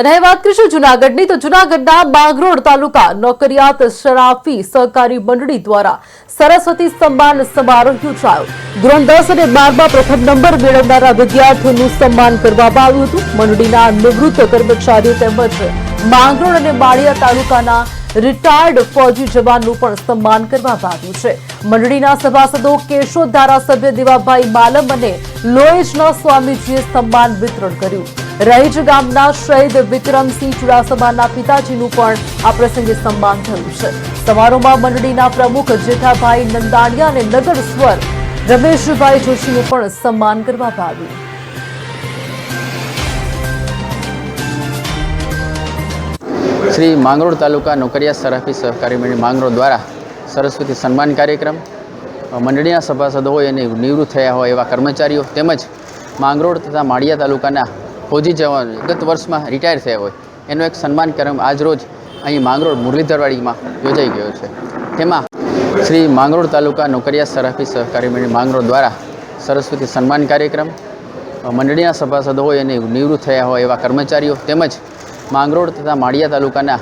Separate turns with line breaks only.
અને વાત કરીશું જુનાગઢની. તો જુનાગઢના બાગરોડ તાલુકા નોકરિયાત શરાફી સહકારી મંડળી દ્વારા સરસ્વતી સન્માન સમારોહ યોજાયો. ધોરણ દસ અને બારમાં પ્રથમ નંબર મેળવનારા વિદ્યાર્થીઓનું સન્માન કરવામાં આવ્યું હતું. મંડળીના નિવૃત્ત કર્મચારીઓ તેમજ માંગરોળ અને માળિયા તાલુકાના રિટાયર્ડ ફૌજી જવાનનું પણ સન્માન કરવામાં આવ્યું છે. મંડળીના સભાસદો કેશોદ ધારાસભ્ય દેવાભાઈ માલમ અને લોએજના સ્વામીજીએ સન્માન વિતરણ કર્યું. રહીજ ગામના શહીદ વિક્રમસિંહ ચુડાસમાના પિતાજીનું પણ આ પ્રસંગે સન્માન થયું છે. સમારોહમાં મંડળીના પ્રમુખ જેઠાભાઈ નંદાણીયા અને નગર સ્વર રમેશભાઈ જોશીનું પણ સન્માન કરવામાં આવ્યું.
શ્રી માંગરોળ તાલુકા નોકરિયા સરાફી સહકારી મંડળી માંગરોળ દ્વારા સરસ્વતી સન્માન કાર્યક્રમ મંડળીના સભાસદો હોય અને નિવૃત્ત થયા હોય એવા કર્મચારીઓ તેમજ માંગરોળ તથા માળિયા તાલુકાના ફૌજી જવાન ગત વર્ષમાં રિટાયર થયા હોય, એનો એક સન્માન કાર્યક્રમ આજરોજ અહીં માંગરોળ મુરલીધરવાડીમાં યોજાઈ ગયો છે. તેમાં શ્રી માંગરોળ તાલુકા નોકરિયા સરાફી સહકારી મંડળી માંગરોળ દ્વારા સરસ્વતી સન્માન કાર્યક્રમ મંડળીના સભાસદો હોય અને નિવૃત્ત થયા હોય એવા કર્મચારીઓ તેમજ માંગરોળ તથા માળિયા તાલુકાના